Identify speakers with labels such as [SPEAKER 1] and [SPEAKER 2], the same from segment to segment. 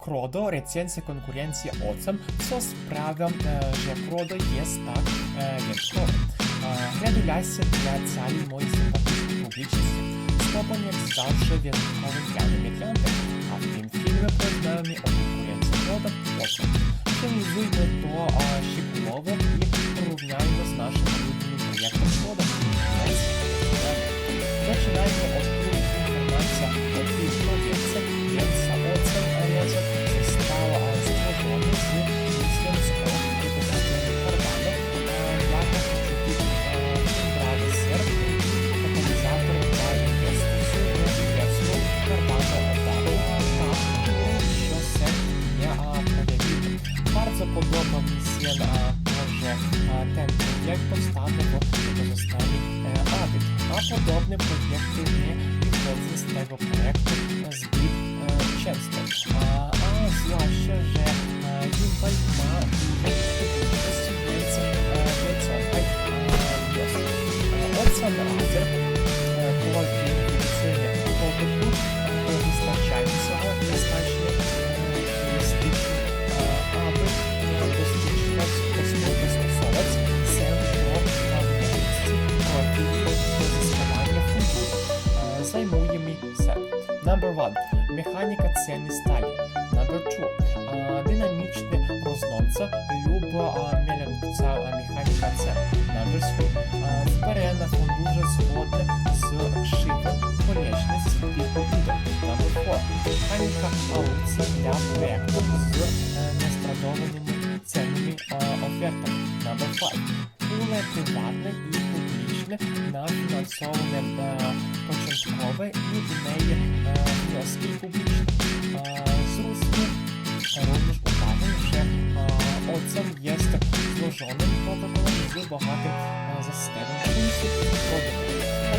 [SPEAKER 1] Krodо, recenzja konkurencja ocem, co sprawia, e, że Krodо jest tak e. E, Gratulacje dla całej mojej sympatycznej publiczności. Stopon jak zawsze wyjątkowym pianym ekrantem, a w tym filmie poznajemy o konkurencji Krodо ocem. Przeanalizujmy to e, szczegółowo Bardzo podoba mi się na to, że a, ten projekt powstanie w ekosystemie e, Avid, a podobne projekty nie wychodzą z tego projektu e, zbyt e, E, Zajmujemy. Number one. Mechanika ceny stali. Number two. E, Dynamiczny рознонца любо е, меляниця е, механіка цен. Number three. Е, Зберена фундужа згодна з шипом полічності типу відео. Number four. Механіка аукції для проєкту з е, нестрадованими цінними офертами. Number five. Пуле приватне і публічне на фінансоване е, початкове і неї е, внески публічні. Е, Зрозуміло, Również uwagę, że e, ocen jest złożonym protokołem z bogatym e, zestawem funkcji produktu. To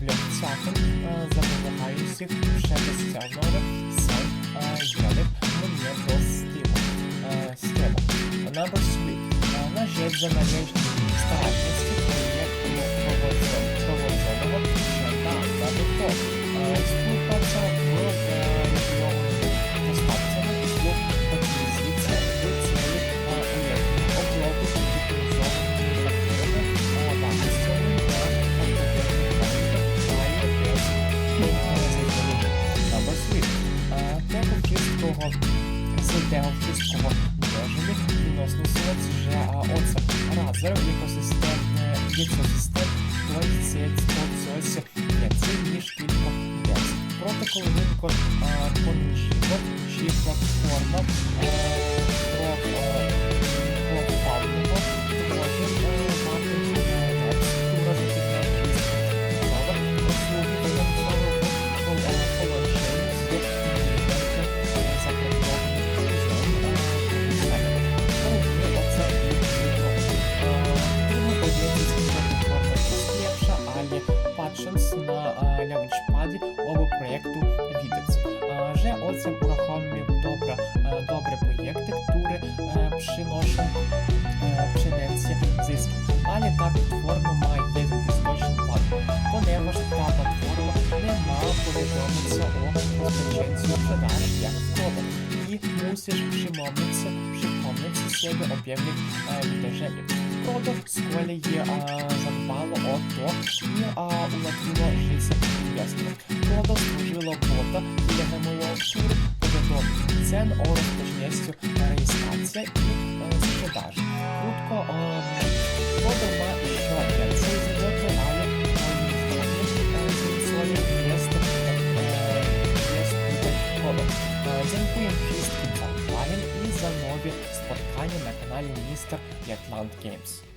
[SPEAKER 1] блокчатом запомагаючих przemysłowych są wiele mnie do stylu. Стему. Number three. На rzecz należnej staranności projektu prowadzonego przez Number four. Współpraca tego wszystkiego możemy wynosić, że оце разом екосистем, екосистем coś więcej niż tylko więc. Protokół rynku poniżego, czy platforma pro patrząc na e, launchpadzie obu projektu widać, e, że ocen uruchomił dobre, e, dobre projekty, które e, przynoszą e, przynesje zyski. Ale ta platforma ma jeden istotny wad, ponieważ ta platforma nie ma powiadomienia o rozpoczęciu sprzedaży jak w kodę i musisz przypomnieć, przypomnieć sobie o pewnych e, wydarzeniach. E, e, powiadomi cen o rozpoczęciu rejestracji i e, sprzedaży. Krótko, e, Kodo ma jeszcze ale moim zdaniem e, swoje jest, e, jest tutaj обов'язково. Е, Дякуємо wszystkim за і нові споткання на каналі Містер Ятланд Games.